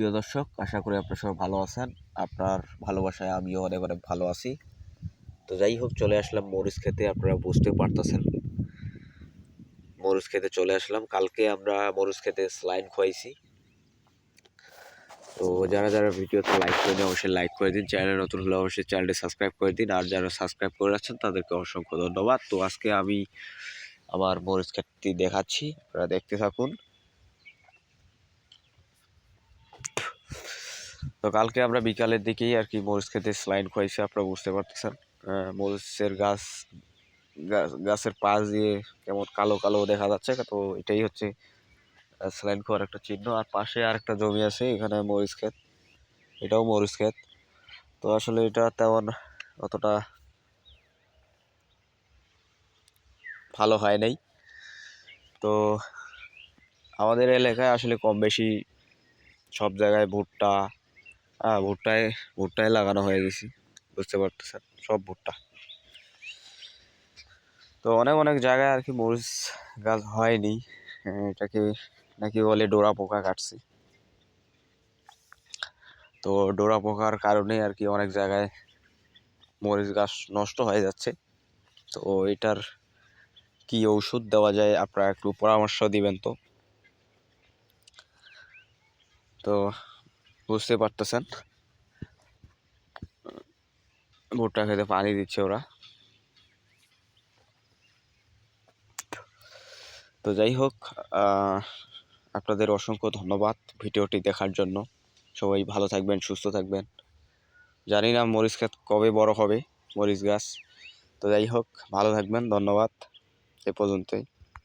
প্রিয় দর্শক, আশা করি আপনারা সবাই ভালো আছেন। আপনার ভালোবাসায় আমিও অনেক অনেক ভালো আছি। তো যাই হোক, চলে আসলাম মরিচ খেতে, আপনারা বুঝতে পারতেছেন। মরিচ খেতে চলে আসলাম। কালকে আমরা মরিচ খেতে স্লাইন খোয়াইছি। তো যারা যারা ভিডিওতে লাইক করে দিন, অবশ্যই লাইক করে দিন। চ্যানেলে নতুন হলে অবশ্যই চ্যানেলটি সাবস্ক্রাইব করে দিন। আর যারা সাবস্ক্রাইব করে রাখছেন তাদেরকে অসংখ্য ধন্যবাদ। তো আজকে আমি আমার মরিচ খেতটি দেখাচ্ছি। আপনারা দেখতে থাকুন। তো কালকে আমরা বিকালের দিকেই আর কি মরিচ খেতে স্লাইন খোয়াইছি, আপনারা বুঝতে পারতেছেন। মরিচের গাছ গাছ- গাছের পাশ দিয়ে কেমন কালো কালো দেখা যাচ্ছে, তো এটাই হচ্ছে স্যালাইন খাওয়ার একটা চিহ্ন। আর পাশে আর একটা জমি আছে, এখানে মরিচ ক্ষেত, এটাও মরিচ ক্ষেত। তো আসলে এটা তেমন অতটা ভালো হয় নাই। তো আমাদের এলাকায় আসলে কম বেশি সব জায়গায় ভুট্টা হ্যাঁ ভুট্টায় ভুট্টায় লাগানো হয়ে গেছি। বুঝতে পারতেছেন? সব ভুট্টা। তো অনেক অনেক জায়গায় আর কি মরিচ গাছ হয়নি। আহ, এটাকে নাকি বলে ডোরা পোকা কাটছি। তো ডোরা পোকার কারণে আর কি অনেক জায়গায় মরিচ গাছ নষ্ট হয়ে যাচ্ছে। তো এটার কি ওষুধ দেওয়া যায় আপনারা একটু পরামর্শ দিবেন তো? তো বুঝতে পারতেছেন। ভুট্টা খেতে পানি দিচ্ছে ওরা। তো যাই হোক আপনাদের অসংখ্য ধন্যবাদ ভিডিওটি দেখার জন্য। সবাই ভালো থাকবেন, সুস্থ থাকবেন। জানি না মরিচ ক্ষেত কবে বড় হবে, মরিচ গাছ। তো যাই হোক, ভালো থাকবেন, ধন্যবাদ। এ পর্যন্তই।